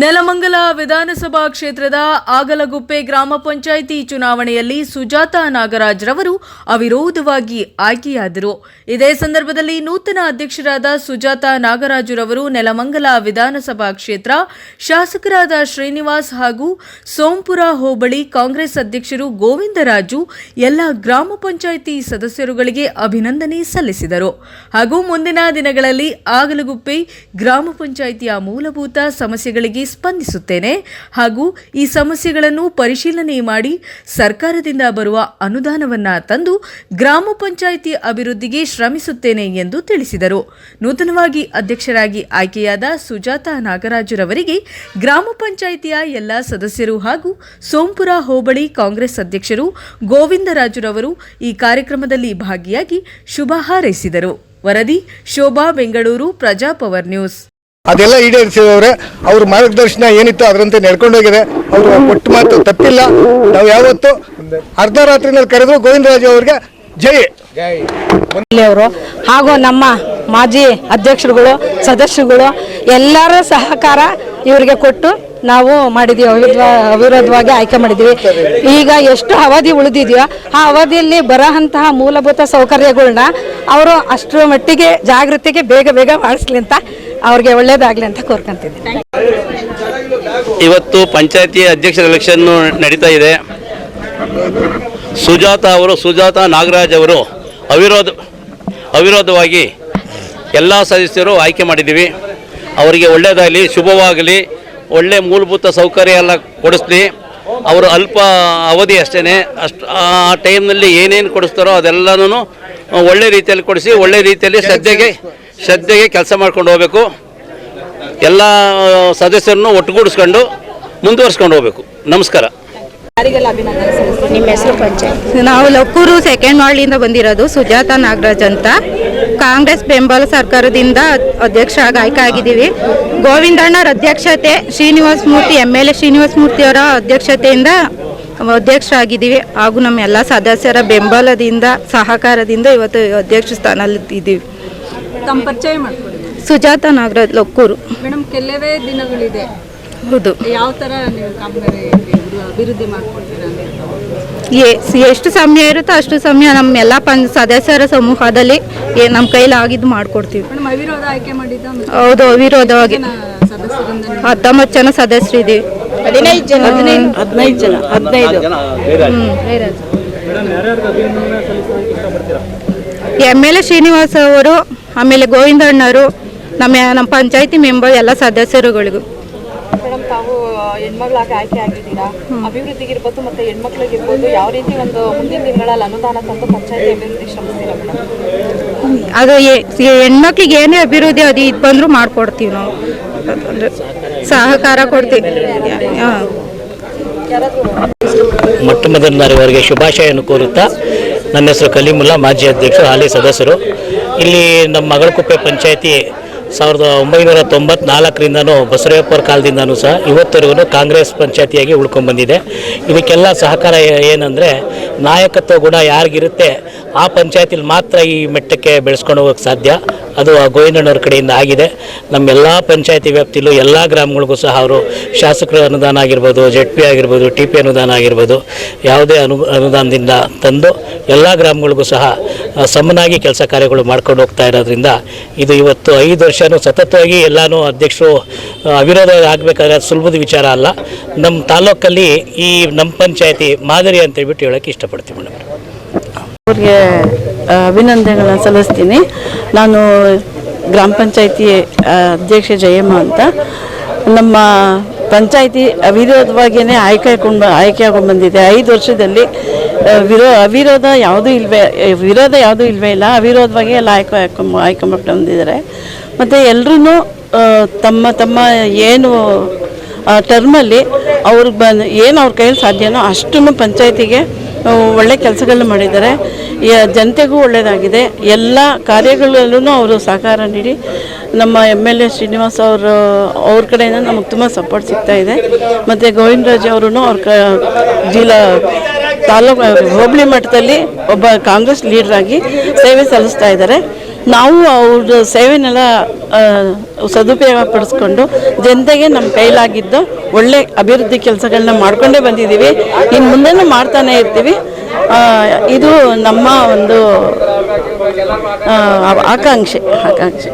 ನೆಲಮಂಗಲ ವಿಧಾನಸಭಾ ಕ್ಷೇತ್ರದ ಆಗಲಗುಪ್ಪೆ ಗ್ರಾಮ ಪಂಚಾಯಿತಿ ಚುನಾವಣೆಯಲ್ಲಿ ಸುಜಾತಾ ನಾಗರಾಜ್ ರವರು ಅವಿರೋಧವಾಗಿ ಆಯ್ಕೆಯಾದರು. ಇದೇ ಸಂದರ್ಭದಲ್ಲಿ ನೂತನ ಅಧ್ಯಕ್ಷರಾದ ಸುಜಾತಾ ನಾಗರಾಜುರವರು ನೆಲಮಂಗಲ ವಿಧಾನಸಭಾ ಕ್ಷೇತ್ರ ಶಾಸಕರಾದ ಶ್ರೀನಿವಾಸ್ ಹಾಗೂ ಸೋಂಪುರ ಹೋಬಳಿ ಕಾಂಗ್ರೆಸ್ ಅಧ್ಯಕ್ಷರು ಗೋವಿಂದರಾಜು ಎಲ್ಲ ಗ್ರಾಮ ಪಂಚಾಯಿತಿ ಸದಸ್ಯರುಗಳಿಗೆ ಅಭಿನಂದನೆ ಸಲ್ಲಿಸಿದರು. ಹಾಗೂ ಮುಂದಿನ ದಿನಗಳಲ್ಲಿ ಆಗಲಗುಪ್ಪೆ ಗ್ರಾಮ ಪಂಚಾಯಿತಿಯ ಮೂಲಭೂತ ಸಮಸ್ಯೆಗಳಿಗೆ ಸ್ಪಂದಿಸುತ್ತೇನೆ ಹಾಗೂ ಈ ಸಮಸ್ಯೆಗಳನ್ನು ಪರಿಶೀಲನೆ ಮಾಡಿ ಸರ್ಕಾರದಿಂದ ಬರುವ ಅನುದಾನವನ್ನ ತಂದು ಗ್ರಾಮ ಪಂಚಾಯಿತಿ ಅಭಿವೃದ್ಧಿಗೆ ಶ್ರಮಿಸುತ್ತೇನೆ ಎಂದು ತಿಳಿಸಿದರು. ನೂತನವಾಗಿ ಅಧ್ಯಕ್ಷರಾಗಿ ಆಯ್ಕೆಯಾದ ಸುಜಾತಾ ನಾಗರಾಜುರವರಿಗೆ ಗ್ರಾಮ ಪಂಚಾಯಿತಿಯ ಎಲ್ಲ ಸದಸ್ಯರು ಹಾಗೂ ಸೋಂಪುರ ಹೋಬಳಿ ಕಾಂಗ್ರೆಸ್ ಅಧ್ಯಕ್ಷರು ಗೋವಿಂದರಾಜುರವರು ಈ ಕಾರ್ಯಕ್ರಮದಲ್ಲಿ ಭಾಗಿಯಾಗಿ ಶುಭ ಹಾರೈಸಿದರು. ವರದಿ, ಶೋಭಾ ಬೆಂಗಳೂರು, ಪ್ರಜಾಪವರ್ ನ್ಯೂಸ್. ಅದೆಲ್ಲ ಈಡೇರಿಸಿದವ್ರೆ. ಅವ್ರ ಮಾರ್ಗದರ್ಶನ ಏನಿತ್ತು ಅದರಂತೆ ನಡ್ಕೊಂಡೋಗಿದೆ ಅವರು ಕೊಟ್ಟು ಮಾತು ತಪ್ಪಿಲ್ಲ. ನಾವು ಯಾವತ್ತು ಅರ್ಧ ರಾತ್ರಿನಲ್ಲಿ ಕರೆದ್ರು ಗೋವಿಂದರಾಜು ಅವ್ರಿಗೆ ಜೈ. ಅವರು ಹಾಗೂ ನಮ್ಮ ಮಾಜಿ ಅಧ್ಯಕ್ಷರುಗಳು ಸದಸ್ಯರುಗಳು ಎಲ್ಲರ ಸಹಕಾರ ಇವರಿಗೆ ಕೊಟ್ಟು ನಾವು ಮಾಡಿದ್ವಿ ಅವಿರೋಧ ಅವಿರೋಧವಾಗಿ ಆಯ್ಕೆ ಮಾಡಿದ್ವಿ. ಈಗ ಎಷ್ಟು ಅವಧಿ ಉಳಿದಿದೆಯೋ ಆ ಅವಧಿಯಲ್ಲಿ ಬರೋಂತಹ ಮೂಲಭೂತ ಸೌಕರ್ಯಗಳನ್ನ ಅವರು ಅಷ್ಟರ ಮಟ್ಟಿಗೆ ಜಾಗೃತಿಗೆ ಬೇಗ ಬೇಗ ಮಾಡಿಸ್ಲಿ ಅಂತ ಅವ್ರಿಗೆ ಒಳ್ಳೇದಾಗಲಿ ಅಂತ ಕೋರ್ಕೊಂತಿದ್ದೀನಿ. ಇವತ್ತು ಪಂಚಾಯತಿ ಅಧ್ಯಕ್ಷರ ಎಲೆಕ್ಷನ್ ನಡೀತಾ ಇದೆ. ಸುಜಾತ ಅವರು, ಸುಜಾತ ನಾಗರಾಜ್ ಅವರು ಅವಿರೋಧ, ಅವಿರೋಧವಾಗಿ ಎಲ್ಲ ಸದಸ್ಯರು ಆಯ್ಕೆ ಮಾಡಿದ್ದೀವಿ. ಅವರಿಗೆ ಒಳ್ಳೆಯದಾಗಲಿ ಶುಭವಾಗಲಿ, ಒಳ್ಳೆ ಮೂಲಭೂತ ಸೌಕರ್ಯ ಎಲ್ಲ ಕೊಡಿಸ್ಲಿ. ಅವರು ಅಲ್ಪ ಅವಧಿ ಅಷ್ಟೇ ಅಷ್ಟು ಆ ಟೈಮ್ನಲ್ಲಿ ಏನೇನು ಕೊಡಿಸ್ತಾರೋ ಅದೆಲ್ಲನೂ ಒಳ್ಳೆ ರೀತಿಯಲ್ಲಿ ಕೊಡಿಸಿ, ಒಳ್ಳೆ ರೀತಿಯಲ್ಲಿ ಶ್ರದ್ಧೆಗೆ ಶ್ರದ್ಧೆಗೆ ಕೆಲಸ ಮಾಡ್ಕೊಂಡು ಹೋಗಬೇಕು. ಎಲ್ಲ ಸದಸ್ಯರನ್ನು ಒಟ್ಟುಗೂಡಿಸ್ಕೊಂಡು ಮುಂದುವರ್ಸ್ಕೊಂಡು ಹೋಗಬೇಕು. ನಮಸ್ಕಾರ. ನಿಮ್ಮ ಹೆಸರು ಪಂಚಾಯತ್. ನಾವು ಲಕ್ಕೂರು ಸೆಕೆಂಡ್ ವಾರ್ಡ್ಲಿಂದ ಬಂದಿರೋದು ಸುಜಾತ ನಾಗರಾಜ್ ಅಂತ. ಕಾಂಗ್ರೆಸ್ ಬೆಂಬಲ ಸರ್ಕಾರದಿಂದ ಅಧ್ಯಕ್ಷ ಆಗಿ ಆಯ್ಕೆ ಆಗಿದ್ದೀವಿ ಗೋವಿಂದಣ್ಣರ ಅಧ್ಯಕ್ಷತೆ Srinivasa Murthy M L A Srinivasa ಮೂರ್ತಿಯವರ ಅಧ್ಯಕ್ಷತೆಯಿಂದ ಅಧ್ಯಕ್ಷ ಆಗಿದ್ದೀವಿ ಹಾಗೂ ನಮ್ಮ ಎಲ್ಲ ಸದಸ್ಯರ ಬೆಂಬಲದಿಂದ ಸಹಕಾರದಿಂದ ಇವತ್ತು ಅಧ್ಯಕ್ಷ ಸ್ಥಾನದಲ್ಲಿ ಇದ್ದೀವಿ ತಮ್ಮ ಪರಿಚಯ ಮಾಡ್ಕೊಡಿ. ಸುಜಾತ ನಾಗರಾಜ್ ಲಕ್ಕೂರು. ಮೇಡಮ್ ಕೆಲವೇ ದಿನಗಳಿದೆ. ಹೌದು ಯಾವ ಥರ ನೀವು ಕಾಮಗಾರಿ ಅಭಿವೃದ್ಧಿ ಮಾಡ್ಕೊಡ್ತೀರಾ ಎ- ಎಷ್ಟು ಸಮಯ ಇರುತ್ತೋ ಅಷ್ಟು ಸಮಯ ನಮ್ಮ ಎಲ್ಲ ಪಂಚ ಸದಸ್ಯರ ಸಮೂಹದಲ್ಲಿ ಏ- ನಮ್ಮ ಕೈಲಿ ಆಗಿದ್ದು ಮಾಡ್ಕೊಡ್ತೀವಿ. ಮೇಡಮ್ ಅವಿರೋಧ ಆಯ್ಕೆ ಮಾಡಿದ್ದ ಮತ್ತೆ ಹೌದು ಅವಿರೋಧವಾಗಿ. ಜನ ಸದಸ್ಯರಿಂದ ನೀವು ಹತ್ತೊಂಬತ್ತು ಜನ ಸದಸ್ಯರಿದ್ದೀವಿ. ಹದಿನೈದು ಜನ. ಹದಿನೈದು. ಹದಿನೈದು ಜನ. ಹದಿನೈದು. ಎಂ ಎಲ್ ಎ ಶ್ರೀನಿವಾಸ್ ಅವರು ಆಮೇಲೆ ಗೋವಿಂದಣ್ಣವರು ನಮ್ಮ ನಮ್ಮ ಪಂಚಾಯತಿ ಮೆಂಬರ್ ಎಲ್ಲ ಸದಸ್ಯರುಗಳಿಗೂ. ಮೇಡಮ್ ತಾವು ಹೆಣ್ಮಗಳಾಗಿ ಆಯ್ಕೆ ಆಗಿದ್ದೀರಾ? ಅಭಿವೃದ್ಧಿಗಿರ್ಬೋದು ಮತ್ತೆ ಹೆಣ್ಮಕ್ಳಿಗಿರ್ಬೋದು ಯಾವ ರೀತಿ ಒಂದು ಮುಂದಿನ ದಿನಗಳಲ್ಲಿ ಅನುದಾನ ತಂದು ಪಂಚಾಯತಿ ಅಭಿವೃದ್ಧಿ ಶ್ರಮಿಸ್ತೀರಾ ಮೇಡಮ್? ಅದು ಹೆಣ್ಮಕ್ಳಿಗೆ ಏನೇ ಅಭಿವೃದ್ಧಿ ಅದು ಇದು ಬಂದರೂ ಮಾಡ್ಕೊಡ್ತೀವಿ ನಾವು. ಸಹಕಾರ ಕೊಡ್ತೀವಿ. ಹಾಂ. ಮೊಟ್ಟ ಮೊದಲನೇವರೆಗೆ ಶುಭಾಶಯವನ್ನು ಕೋರುತ್ತಾ ನನ್ನ ಹೆಸರು ಕಲಿಮುಲ್ಲಾ ಮಾಜಿ ಅಧ್ಯಕ್ಷರು ಹಾಲಿ ಸದಸ್ಯರು. ಇಲ್ಲಿ ನಮ್ಮ ಮಗಳಕುಪ್ಪೆ ಪಂಚಾಯತಿ ಸಾವಿರದ ಒಂಬೈನೂರ ತೊಂಬತ್ನಾಲ್ಕರಿಂದನೂ ಬಸವಯ್ಯಪ್ಪರ ಕಾಲದಿಂದನೂ ಸಹ ಇವತ್ತರೆಗೂ ಕಾಂಗ್ರೆಸ್ ಪಂಚಾಯತಿಯಾಗಿ ಉಳ್ಕೊಂಡ್ಬಂದಿದೆ ಇದಕ್ಕೆಲ್ಲ ಸಹಕಾರ ಏನಂದರೆ ನಾಯಕತ್ವ ಗುಣ ಯಾರಿಗಿರುತ್ತೆ ಆ ಪಂಚಾಯತಿಲಿ ಮಾತ್ರ ಈ ಮಟ್ಟಕ್ಕೆ ಬೆಳೆಸ್ಕೊಂಡು ಹೋಗೋಕ್ಕೆ ಸಾಧ್ಯ. ಅದು ಆ ಗೋವಿಂದಣ್ಣವ್ರ ಕಡೆಯಿಂದ ಆಗಿದೆ. ನಮ್ಮೆಲ್ಲ ಪಂಚಾಯತಿ ವ್ಯಾಪ್ತಿಯಲ್ಲೂ ಎಲ್ಲ ಗ್ರಾಮಗಳಿಗೂ ಸಹ ಅವರು ಶಾಸಕರ ಅನುದಾನ ಆಗಿರ್ಬೋದು ಜೆಡ್ ಪಿ ಆಗಿರ್ಬೋದು, ಟಿ ಪಿ ಅನುದಾನ ಆಗಿರ್ಬೋದು, ಯಾವುದೇ ಅನು, ಅನುದಾನದಿಂದ ತಂದು ಎಲ್ಲ ಗ್ರಾಮಗಳಿಗೂ ಸಹ ಸಮನಾಗಿ ಕೆಲಸ ಕಾರ್ಯಗಳು ಮಾಡ್ಕೊಂಡು ಹೋಗ್ತಾ ಇರೋದ್ರಿಂದ ಇದು ಇವತ್ತು ಐದು ವರ್ಷವೂ ಸತತವಾಗಿ ಎಲ್ಲನೂ ಅಧ್ಯಕ್ಷರು ಅವಿರೋಧ ಆಗಬೇಕಾದ್ರೆ ಸುಲಭದ ವಿಚಾರ ಅಲ್ಲ. ನಮ್ಮ ತಾಲೂಕಲ್ಲಿ ಈ ನಮ್ಮ ಪಂಚಾಯತಿ ಮಾದರಿ ಅಂತ ಹೇಳ್ಬಿಟ್ಟು ಹೇಳೋಕ್ಕೆ ಇಷ್ಟಪಡ್ತೀವಿ ಮೇಡಮ್. ಅವ್ರಿಗೆ ಅಭಿನಂದನೆಗಳನ್ನ ಸಲ್ಲಿಸ್ತೀನಿ. ನಾನು ಗ್ರಾಮ ಪಂಚಾಯಿತಿ ಅಧ್ಯಕ್ಷೆ ಜಯಮ್ಮ ಅಂತ. ನಮ್ಮ ಪಂಚಾಯಿತಿ ಅವಿರೋಧವಾಗಿಯೇ ಆಯ್ಕೆ ಆಯ್ಕೊಂಡು ಆಯ್ಕೆ ಆಗೊಂಡು ಬಂದಿದೆ ಐದು ವರ್ಷದಲ್ಲಿ ವಿರೋ, ಅವಿರೋಧ ಯಾವುದೂ ಇಲ್ವೇ ವಿರೋಧ ಯಾವುದೂ ಇಲ್ವೇ ಇಲ್ಲ. ಅವಿರೋಧವಾಗಿ ಎಲ್ಲ ಆಯ್ಕೆ ಆಯ್ಕೊಂಬ ಬಂದಿದ್ದಾರೆ. ಮತ್ತು ಎಲ್ಲರೂ ತಮ್ಮ ತಮ್ಮ ಏನು ಟರ್ಮಲ್ಲಿ ಅವ್ರ ಬಂದು ಏನು ಅವ್ರ ಕೈಯಲ್ಲಿ ಸಾಧ್ಯನೋ ಅಷ್ಟನ್ನು ಪಂಚಾಯತಿಗೆ ಒಳ್ಳೆ ಕೆಲಸಗಳನ್ನ ಮಾಡಿದ್ದಾರೆ. ಜನತೆಗೂ ಒಳ್ಳೆಯದಾಗಿದೆ ಎಲ್ಲ ಕಾರ್ಯಗಳಲ್ಲೂ ಅವರು ಸಹಕಾರ ನೀಡಿ, ನಮ್ಮ ಎಂ ಎಲ್ ಎ ಶ್ರೀನಿವಾಸ್ ಅವರು, ಅವ್ರ ಕಡೆಯಿಂದ ನಮಗೆ ತುಂಬ ಸಪೋರ್ಟ್ ಸಿಗ್ತಾ ಇದೆ. ಮತ್ತು ಗೋವಿಂದರಾಜ್ ಅವರು ಅವ್ರ ಕ ಜಿಲ್ಲಾ ತಾಲೂಕು ಹೋಬಳಿ ಮಟ್ಟದಲ್ಲಿ ಒಬ್ಬ ಕಾಂಗ್ರೆಸ್ ಲೀಡ್ರಾಗಿ ಸೇವೆ ಸಲ್ಲಿಸ್ತಾ ಇದ್ದಾರೆ. ನಾವು ಅವ್ರ ಸೇವೆನೆಲ್ಲ ಸದುಪಯೋಗ ಪಡಿಸ್ಕೊಂಡು ಜನತೆಗೆ ನಮ್ಮ ಕೈಲಾಗಿದ್ದು ಒಳ್ಳೆ ಅಭಿವೃದ್ಧಿ ಕೆಲಸಗಳನ್ನ ಮಾಡ್ಕೊಂಡೇ ಬಂದಿದ್ದೀವಿ. ಇನ್ನು ಮುಂದೆನೂ ಮಾಡ್ತಾನೆ ಇರ್ತೀವಿ. ಇದು ನಮ್ಮ ಒಂದು ಆಕಾಂಕ್ಷೆ ಆಕಾಂಕ್ಷೆ.